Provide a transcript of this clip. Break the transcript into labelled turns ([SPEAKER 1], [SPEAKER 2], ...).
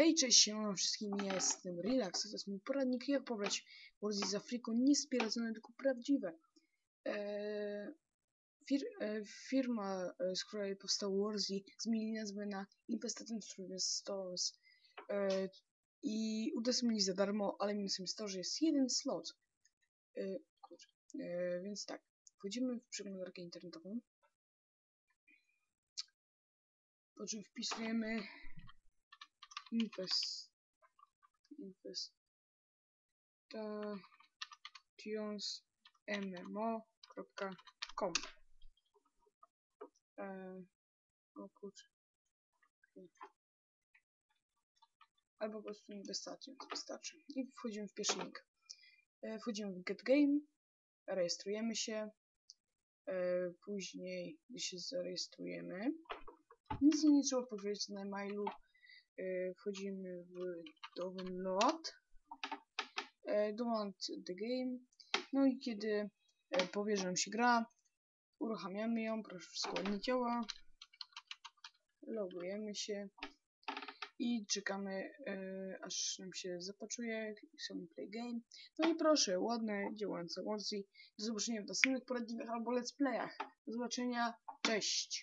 [SPEAKER 1] Hej, cześć, siemano wszystkim, ja jestem Relax, to jest mój poradnik, jak pobrać Warzy z Afriką niespieradzone, tylko prawdziwe. Eee, fir e, firma, e, z której powstał Warzy, zmienili nazwę na Investatum Stores e, i udostępnili za darmo, ale minusem jest to, że jest jeden slot. E, kurczę, e, więc tak, wchodzimy w przeglądarkę internetową, po czym wpisujemy invest investationsmmo.com e, o kurczę. Albo po prostu inwestacją to wystarczy. I wchodzimy w pierwszy link. E, wchodzimy w get game rejestrujemy się. E, później gdy się zarejestrujemy. Nic nie trzeba powiedzieć na mailu wchodzimy w download e, download the game. No i kiedy e, powie, że nam się gra uruchamiamy ją, proszę wszystko ładnie działa logujemy się i czekamy aż nam się zapaczuje sobie play game. No i proszę, ładne, działające Warzy. Do zobaczenia w następnych poradnikach albo let's playach. Do zobaczenia, cześć